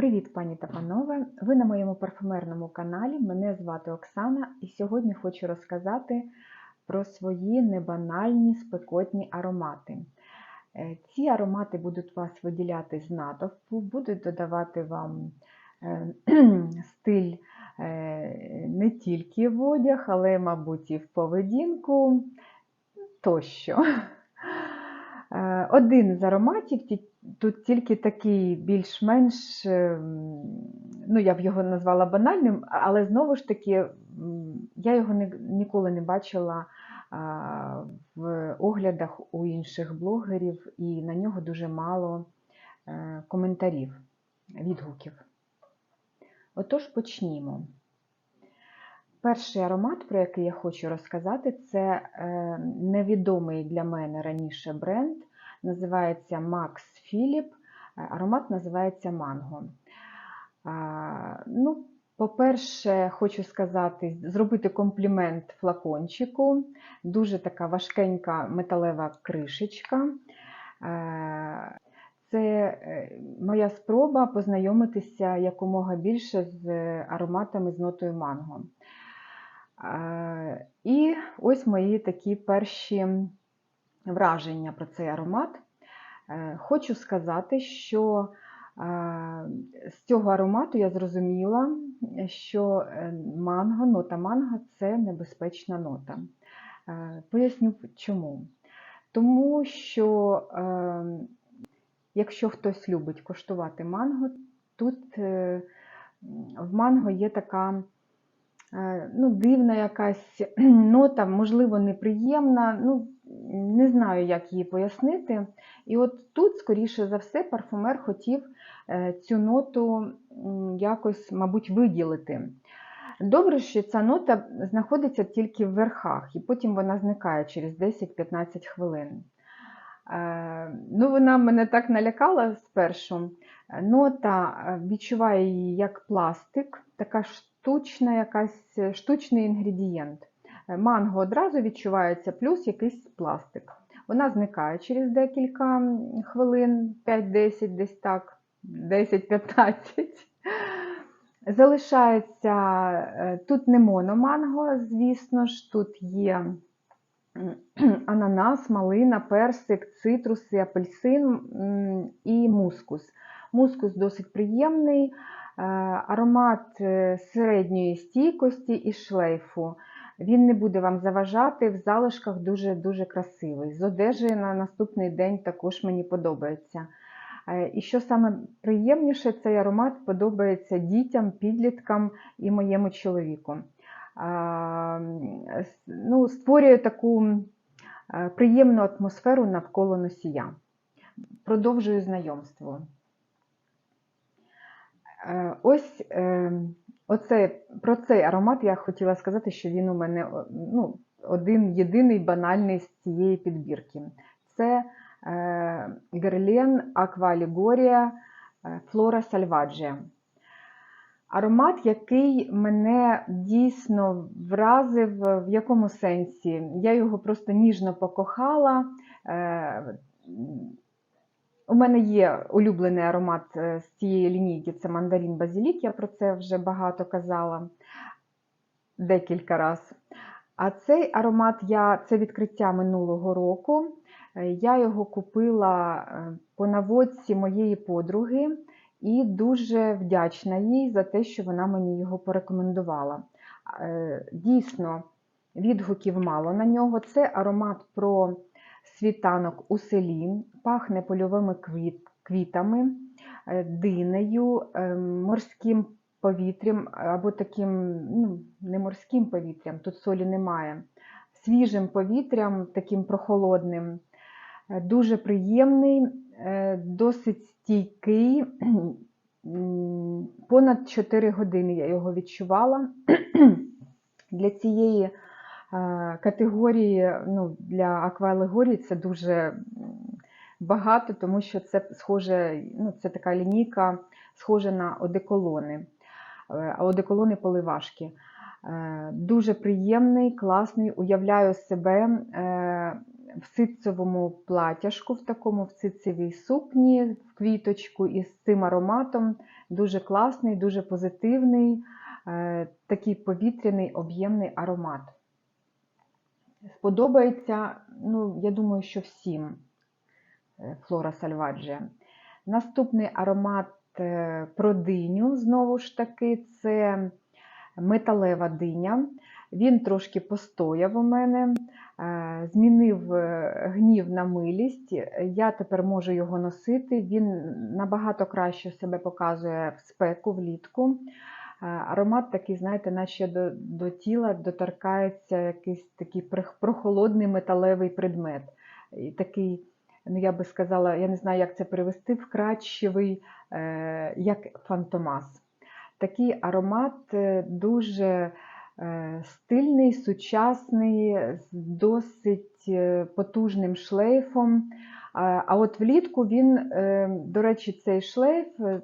Привіт, пані та панове! Ви на моєму парфумерному каналі. Мене звати Оксана, і сьогодні хочу розказати про свої небанальні спекотні аромати. Е, Ці аромати будуть вас виділяти з натовпу, будуть додавати вам е, стиль е, не тільки в одяг, але, мабуть, і в поведінку тощо. Один з ароматів, ті- тут тільки такий більш-менш, ем, ну я б його назвала банальним, але знову ж таки, я його ніколи не бачила в оглядах у інших блогерів, і на нього дуже мало е, коментарів, відгуків. Отож, почнімо. Перший аромат, про який я хочу розказати, це е, невідомий для мене раніше бренд. Називається Max Philip. Е, Аромат називається Манго. Ну, по-перше, хочу сказати, зробити комплімент флакончику. Дуже така важкенька металева кришечка. Е, Це е, моя спроба познайомитися якомога більше з ароматами з нотою манго. І ось мої такі перші враження про цей аромат. Е, Хочу сказати, що е, з цього аромату я зрозуміла, що е, манго, нота манго це небезпечна нота. Поясню чому. Тому що якщо хтось любить коштувати манго, тут в манго є така ну, дивна якась нота, можливо, неприємна. Ну, не знаю, як її пояснити. І от тут, скоріше за все, парфумер хотів е, цю ноту якось, мабуть, виділити. Добре, що ця нота знаходиться тільки в верхах, і потім вона зникає через 10-15 хвилин. Е, Ну, вона мене так налякала спершу. Нота е, відчуває її як пластик, така штучна, якась штучний інгредієнт. Манго одразу відчувається, плюс якийсь пластик. Вона зникає через декілька хвилин, 5-10, десь так, 10-15. Залишається е, тут не мономанго, звісно ж, тут є ананас, малина, персик, цитруси, апельсин і мускус. Мускус досить приємний, е, аромат е, середньої стійкості і шлейфу. Він не буде вам заважати, в залишках дуже-дуже красивий. З одежі на наступний день також мені подобається. Е, І що саме приємніше, цей аромат подобається дітям, підліткам і моєму чоловіку. Ну, створює таку е, приємну атмосферу навколо носія. Продовжую знайомство. Е, Ось оце, про цей аромат я хотіла сказати, що він у мене ну, один єдиний банальний з цієї підбірки. Це е, Герлен Аква Алегорія Флора Сальваджія. Аромат, який мене дійсно вразив, в якому сенсі? Я його просто ніжно покохала. Е, у мене є улюблений аромат е, з цієї лінійки це мандарин базилік, я про це вже багато казала декілька разів. А цей аромат я це відкриття минулого року. Е, Я його купила е, по наводці моєї подруги і дуже вдячна їй за те, що вона мені його порекомендувала. Дійсно, відгуків мало на нього. Це аромат про світанок у селі, пахне польовими квіт, квітами, е, динею, е, морським повітрям або таким, ну, не морським повітрям, тут солі немає, свіжим повітрям, таким прохолодним. Е, Дуже приємний, досить стійкий. Понад 4 години я його відчувала. Для цієї категорії, ну, для аквалегорії це дуже багато, тому що це схоже, ну, це така лінійка, схожа на одеколони, Е, а одеколони поливашки. Е, Дуже приємний, класний. Уявляю себе е, в ситцевому платяшку, в такому в ситцевій сукні, в квіточку із цим ароматом. Дуже класний, дуже позитивний, такий повітряний, об'ємний аромат. Сподобається, ну, я думаю, що всім е, Флора Сальваджі. Наступний аромат е, про диню, знову ж таки, це металева диня. Він трошки постояв у мене, е, змінив гнів на милість. Я тепер можу його носити. Він набагато краще себе показує в спеку влітку. Аромат такий, знаєте, наче до, до тіла доторкається якийсь такий прохолодний металевий предмет. І такий, ну я би сказала, я не знаю, як це перевести, вкрадчивий, е, як фантомас. Такий аромат е, дуже е, стильний, сучасний, з досить е, потужним шлейфом. А от влітку він, е, до речі, цей шлейф е,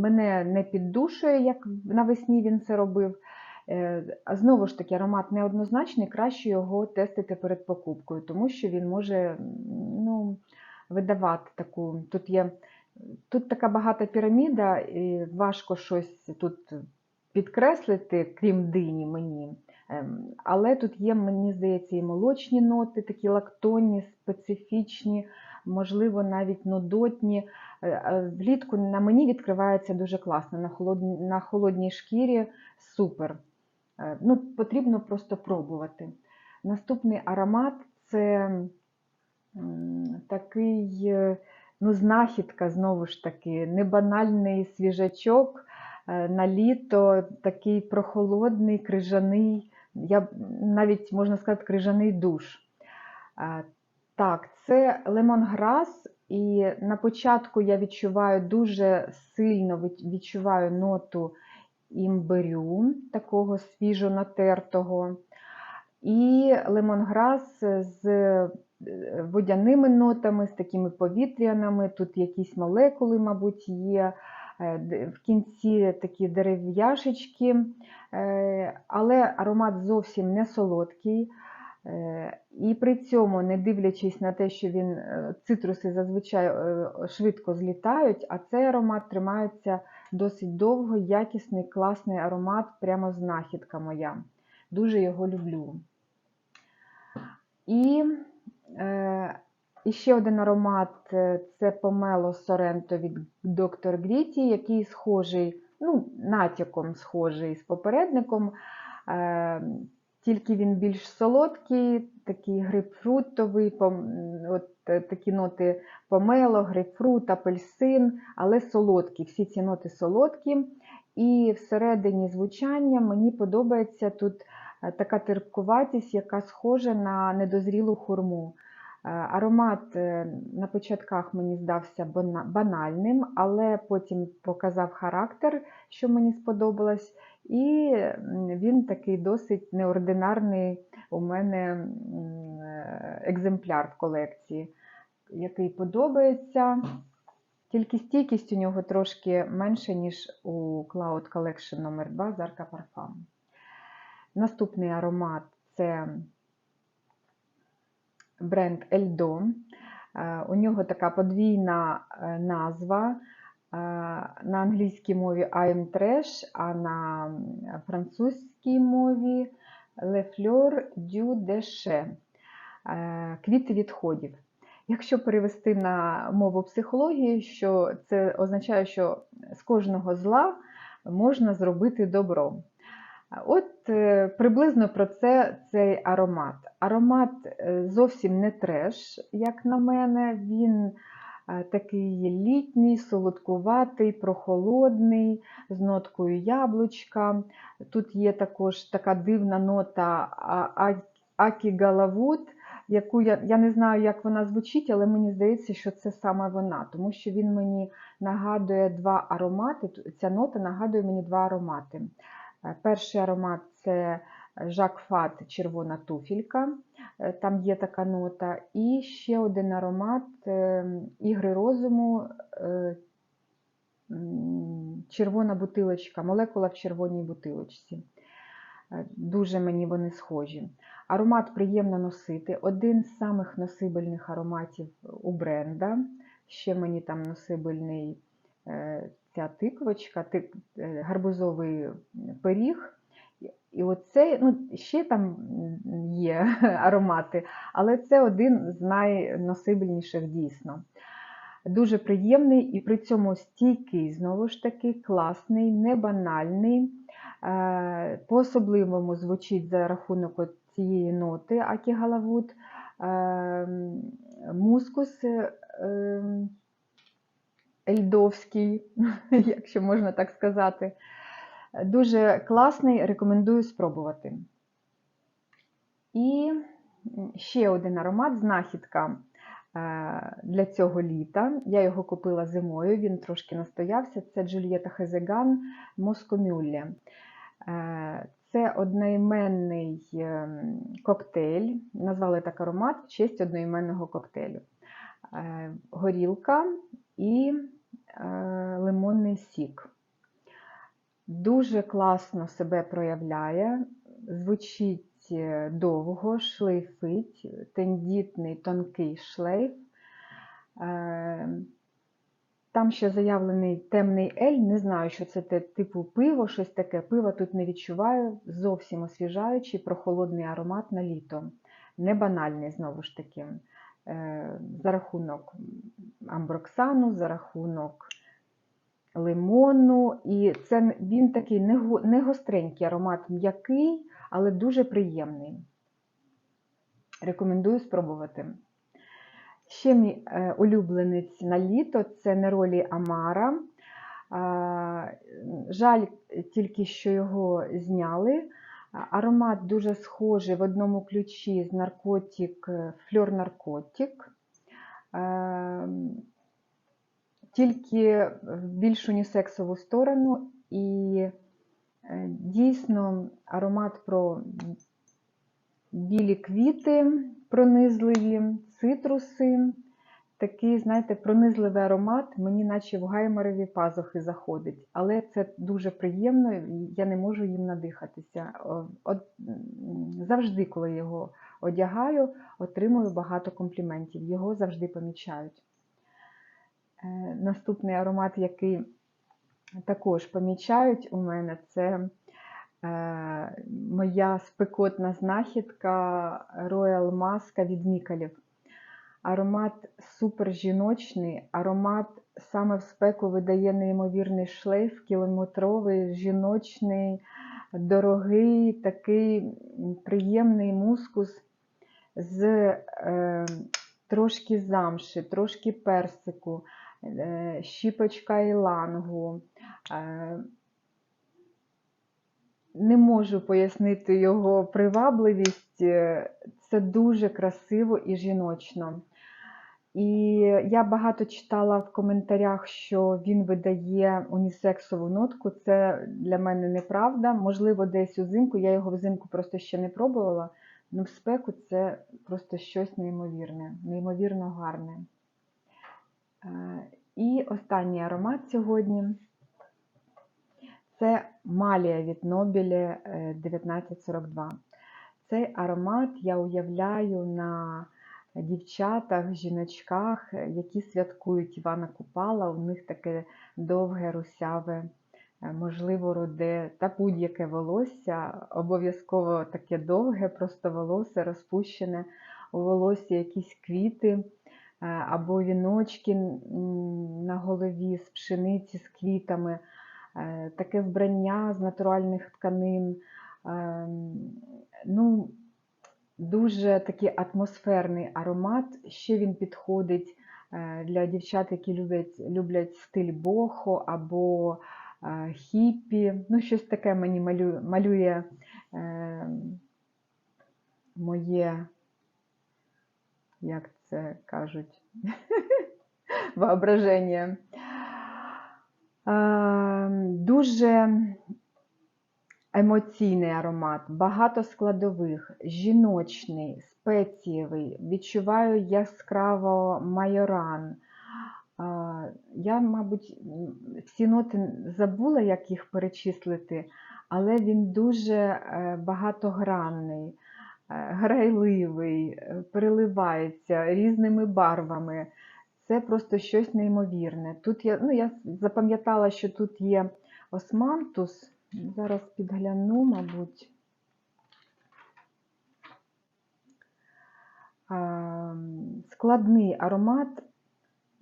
мене не піддушує, як навесні він це робив. Е, А знову ж таки, аромат неоднозначний, краще його тестити перед покупкою, тому що він може ну, видавати таку. Тут є тут така багата піраміда, і важко щось тут підкреслити, крім дині мені. Ем, Але тут є, мені здається, і молочні ноти, такі лактонні, специфічні, можливо, навіть нудотні. Е, е, Влітку на мені відкривається дуже класно, на холодній, на холодній шкірі супер. Е, Ну, потрібно просто пробувати. Наступний аромат це такий ну, знахідка, знову ж таки, небанальний свіжачок на літо, такий прохолодний, крижаний, я навіть можна сказати, крижаний душ. Так, це лемонграс, і на початку я відчуваю дуже сильно відчуваю ноту імбирю, такого свіжо натертого. І лемонграс з е, водяними нотами, з такими повітряними. Тут якісь молекули, мабуть, є. Е, В кінці такі дерев'яшечки, Е, але аромат зовсім не солодкий. Е, І при цьому, не дивлячись на те, що він цитруси зазвичай швидко злітають, а цей аромат тримається досить довго, якісний, класний аромат, прямо знахідка моя. Дуже його люблю. І, і ще один аромат е, це помело Соренто від Dr. Гріті, який схожий, ну, натяком схожий з попередником. Е, тільки він більш солодкий, такий грейпфрутовий, от е, такі ноти помело, грейпфрут, апельсин, але солодкі. Всі ці ноти солодкі. І всередині звучання мені подобається тут така терпкуватість, яка схожа на недозрілу хурму. Е, Аромат е, на початках мені здався банальним, але потім показав характер, що мені сподобалось. І він такий досить неординарний у мене е, екземпляр в колекції, який подобається. Тільки стійкість у нього трошки менша, ніж у Cloud Collection номер 2 з Arca Parfum. Наступний аромат це бренд Eldo. Е, У нього така подвійна е, назва. Е, На англійській мові I am Trash, а на французькій мові Le Fleur du Déchet. Е, Квіти відходів. Якщо перевести на мову психології, що це означає, що з кожного зла можна зробити добро. От е, приблизно про це цей аромат. Аромат е, зовсім не треш, як на мене. Він е, такий літній, солодкуватий, прохолодний, з ноткою яблучка. Тут є також така дивна нота а- а- Акі Галавут, яку я, я не знаю, як вона звучить, але мені здається, що це саме вона, тому що він мені нагадує два аромати. Ця нота нагадує мені два аромати. Е, Перший аромат це Жак Фат червона туфілька, е, там є така нота. І ще один аромат е, ігри розуму, е, червона бутилочка, молекула в червоній бутилочці. Дуже мені вони схожі. Аромат приємно носити. Один з самих носибельних ароматів у бренда. Ще мені там носибельний ця тиквочка, тик, гарбузовий пиріг. І оце, ну, ще там є аромати, але це один з найносибельніших дійсно. Дуже приємний і при цьому стійкий, знову ж таки, класний, не банальний. Е, По-особливому звучить за рахунок цієї ноти Акі Галавуд, е, мускус е, ельдовський, якщо можна так сказати. Дуже класний, рекомендую спробувати. І ще один аромат, знахідка е, для цього літа. Я його купила зимою, він трошки настоявся. Це Джульєта Хезеган Москомюлле. Е, Це одноіменний е, коктейль. Назвали так аромат в честь одноіменного коктейлю. Горілка і лимонний сік. Дуже класно себе проявляє, звучить е, довго, шлейфить, тендітний тонкий шлейф. Е, Там ще заявлений темний ель, не знаю, що це типу пиво, щось таке. Пива тут не відчуваю, зовсім освіжаючий, прохолодний аромат на літо. Не банальний, знову ж таки, е, за рахунок амброксану, за рахунок лимону, і це він такий не гостренький аромат, м'який, але дуже приємний. Рекомендую спробувати. Ще мій е, улюбленець на літо це Неролі Амара. Жаль, тільки що його зняли. Аромат дуже схожий в одному ключі з наркотик, фльор наркотик тільки в більш унісексову сторону, і е, дійсно аромат про білі квіти пронизливі, цитруси. Такий, знаєте, пронизливий аромат, мені наче в гаймерові пазухи заходить, але це дуже приємно, я не можу їм надихатися. От, Завжди, коли його одягаю, отримую багато компліментів, його завжди помічають. Е, наступний аромат, який також помічають у мене, це е, моя спекотна знахідка Royal Маска від Мікалів. Аромат супер жіночний, аромат саме в спеку видає неймовірний шлейф, кілометровий, жіночний, дорогий, такий приємний мускус з е, трошки замши, трошки персику. Е, щіпочка ілангу. Е, не можу пояснити його привабливість, е, це дуже красиво і жіночно. І я багато читала в коментарях, що він видає унісексову нотку. Це для мене неправда. Можливо, десь узимку. Я його взимку просто ще не пробувала. але в спеку це просто щось неймовірне, неймовірно гарне. І останній аромат сьогодні це Малія від Нобілі 1942. Цей аромат я уявляю на дівчатах, жіночках, які святкують Івана Купала. У них таке довге, русяве, е, можливо, руде та будь-яке волосся, обов'язково таке довге, просто волосся розпущене у волосі якісь квіти. Е, або віночки на голові з пшениці з квітами, е, таке вбрання з натуральних тканин. Е, ну, Дуже такий атмосферний аромат. Ще він підходить для дівчат, які люблять люблять стиль бохо або хіппі. Ну, щось таке мені малює, малює моє, як це кажуть, воображення. Дуже емоційний аромат, багато складових, жіночний, спецієвий, відчуваю яскраво майоран. Я, мабуть, всі ноти забула, як їх перечислити, але він дуже е, багатогранний, грайливий, е, переливається різними барвами. Це просто щось неймовірне. Тут я, ну, я запам'ятала, що тут є османтус. Зараз підгляну, мабуть. Складний аромат,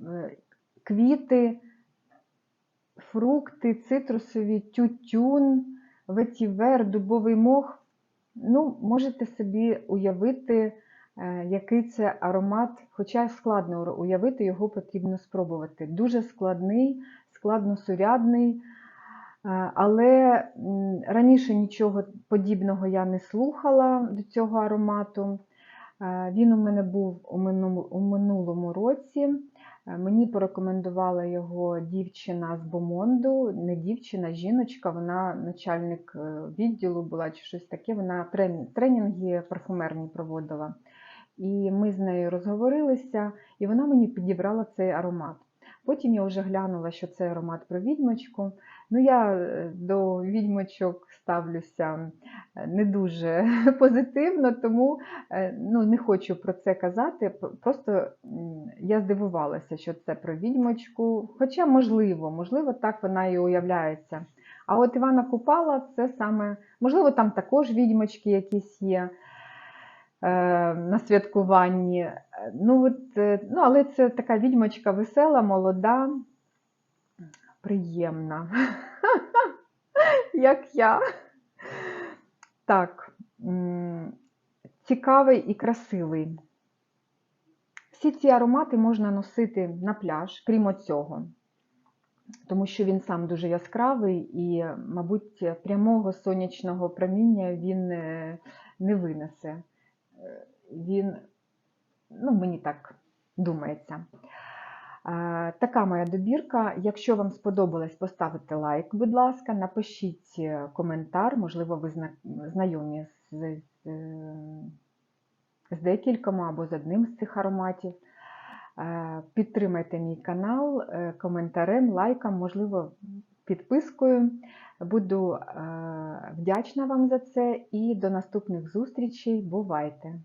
е, квіти, фрукти, цитрусові, тютюн, ветівер, дубовий мох. Ну, можете собі уявити, е, який це аромат, хоча складно уявити, його потрібно спробувати. Дуже складний, складносурядний, е, але раніше нічого подібного я не слухала до цього аромату. Е, Він у мене був у минулому році. Е, Мені порекомендувала його дівчина з Бомонду, не дівчина, жіночка, вона начальник е, відділу була чи щось таке. Вона тренінги парфумерні проводила. І ми з нею розговорилися, і вона мені підібрала цей аромат. Потім я вже глянула, що це аромат про відьмочку. Ну, я е, до відьмочок ставлюся е, не дуже позитивно, тому е, ну, не хочу про це казати. Просто я здивувалася, що це про відьмочку. Хоча, можливо, можливо, так вона і уявляється. А от Івана Купала це саме, можливо, там також відьмочки якісь є е, на святкуванні. Ну, от, ну, але це така відьмочка весела, молода, приємна. Як я. Так, цікавий і красивий. Всі ці аромати можна носити на пляж, крім цього, тому що він сам дуже яскравий і, мабуть, прямого сонячного проміння він е, не винесе. Е, Він, ну, мені так думається. Е, Така моя добірка. Якщо вам сподобалось, поставте лайк, будь ласка, напишіть е, коментар, можливо, ви знайомі з, з, е, декількома або з одним з цих ароматів. Підтримайте мій канал коментарем, лайком, можливо, підпискою. Буду вдячна вам за це і до наступних зустрічей. Бувайте!